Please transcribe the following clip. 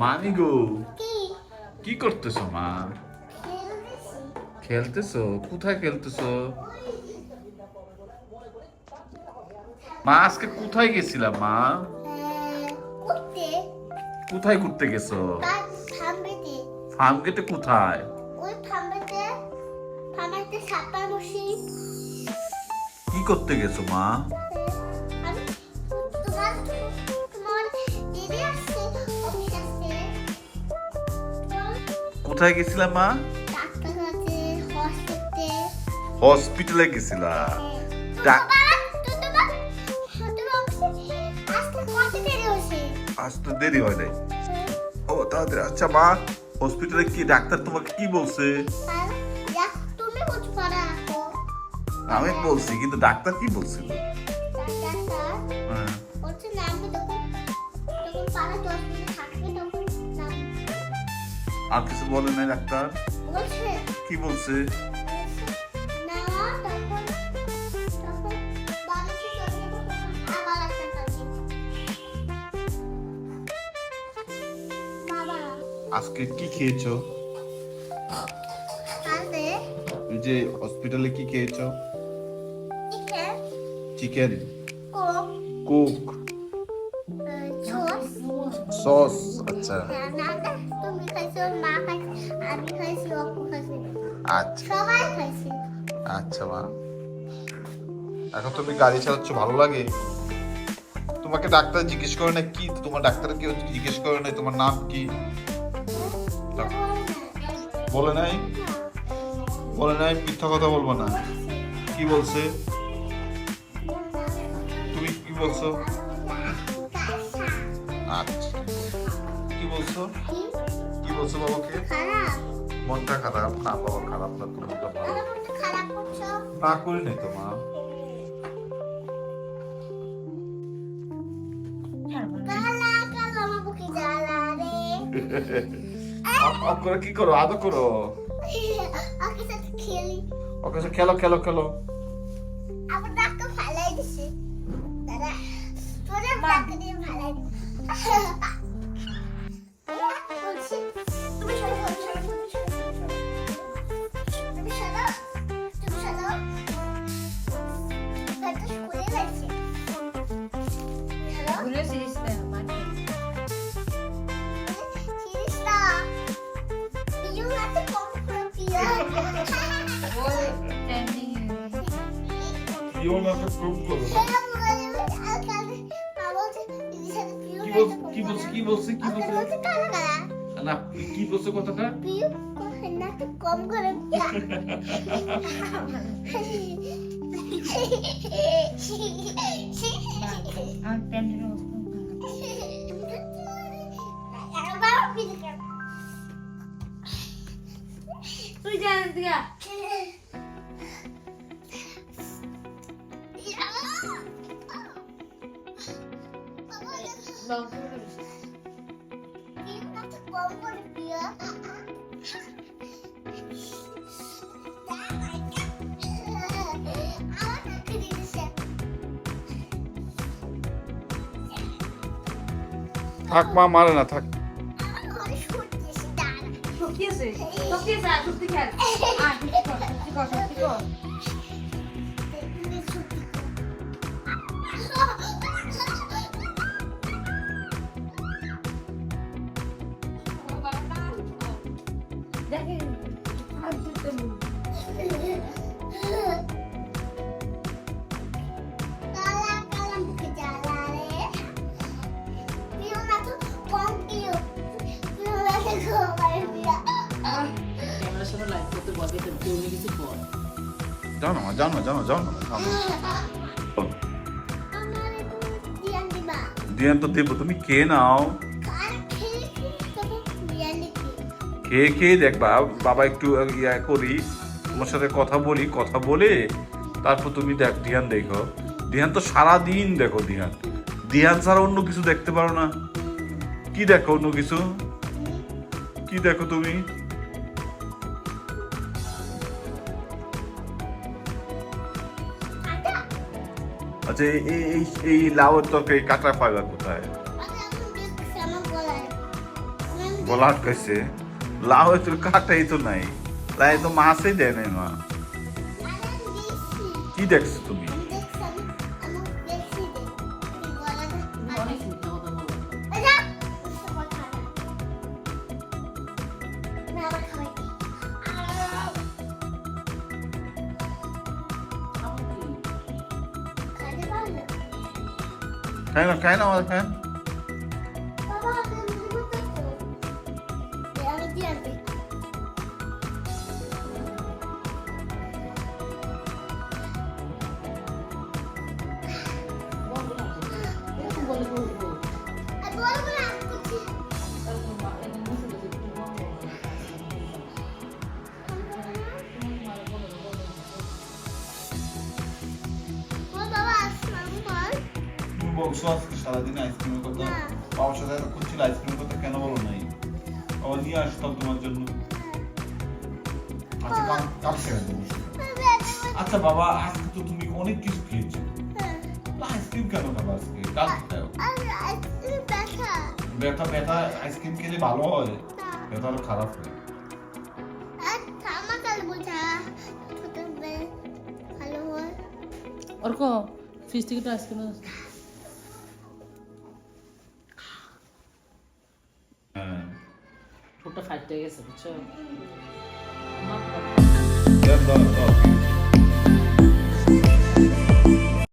মানি গো। কি কি করতেছো মা? খেলতেছো? কোথায় খেলতেছো? মা আজকে কোথায় গেছিলাম মা? কোথায় ঘুরতে গেছো? ফার্ম গেটে কোথায়? কি করতে গেছো মা? কোথায় গেছিলাম মা? হসপিটালে। গেছিলা? ডাক- আসতে দেরি হয় নাই। ও তাড়াতাড়ি। আচ্ছা মা হসপিটালে কি ডাক্তার তোমাকে কি বলছে? আমি বলছি কিন্তু ডাক্তার কি বলছিল? হ্যাঁ। আর কিছু বলে নাই ডাক্তার? কি বলছে? আজকে কি খেয়েছো? যে হসপিটালে কি খেয়েছো? চিকেন। কোক। সস। আচ্ছা। আচ্ছা। আচ্ছা মা। এখন তুমি গাড়ি চালাচ্ছ ভালো লাগে? তোমাকে ডাক্তার জিজ্ঞেস করে না কি? তোমার ডাক্তার কেউ জিজ্ঞেস করে নাই? তোমার নাম কি? বলে নাই? বলে নাই মিথ্যা কথা বলব না। কি বলছে? বলছো? আচ্ছা। কি বলছো? কি? বলছো বাবাকে? মনটা খারাপ? না বাবা খারাপ না তোমার ভালো। না করি নাই তো মা। কি করো? আদর করো। খেলি খেলো খেলো। তুমি সরো তুমি সরো ব্যাগটা খুলে গেছে সরো খুলে সিরিজ মানে চিরিস্তা পিউ নাতে কম করে পিউ ওই ট্রেন্ডিং ইও না তো খুব করো কি বলছে কি বলছে কি বলছে কি বলছে না কি বলছে কথাটা কম করে আমার ট্রেন্ডিং তুই জান Yalvarırız. Benim artık bomba ya. Takma marına tak. Çok yazık. Çok yazık. Çok güzel. Artık koş. Artık koş. Artık koş. করতে বলবে তো উনি কিছু বল যাও না মা যাও না যাও না যাও না যাও না। আমার একটু দিয়ান তো দেবো তুমি কে নাও। খেয়ে খেয়ে দেখবা বাবা একটু ইয়া করি তোমার সাথে কথা বলি কথা বলে তারপর তুমি দেখ ধ্যান দেখো। ধ্যান তো সারাদিন দেখো ধ্যান ধ্যান ছাড়া অন্য কিছু দেখতে পারো না। কি দেখো অন্য কিছু? কি দেখো তুমি? আচ্ছা এই এই- লাউয়ের তরকারি কাঁকড়া পাইবা কোথায়? গলা আটকাইছে লাউয়ের তোর কাটাই তো নাই লাই তো মাছই দেয় নাই মা। কি দেখছ তুমি? খাই না খাই না আমার আজকে সারাদিন আইসক্রিমের কথা? না। বাবার সাথে এত আইসক্রিমের কথা কেন বলো নাই? বাবা নিয়ে আসতাম তোমার জন্য। আচ্ছা আচ্ছা বাবা আজকে তো তুমি অনেক কিছু খেয়েছো। আইসক্রিম কেন খাব আজকে? ব্যথা। ব্যথা আইসক্রিম খেলে ভালো হয়। ব্যথা আরও খারাপ হয়। অর্ক ফ্রিজ থেকে তো আইসক্রিম ফাইটে গেছে বুঝছ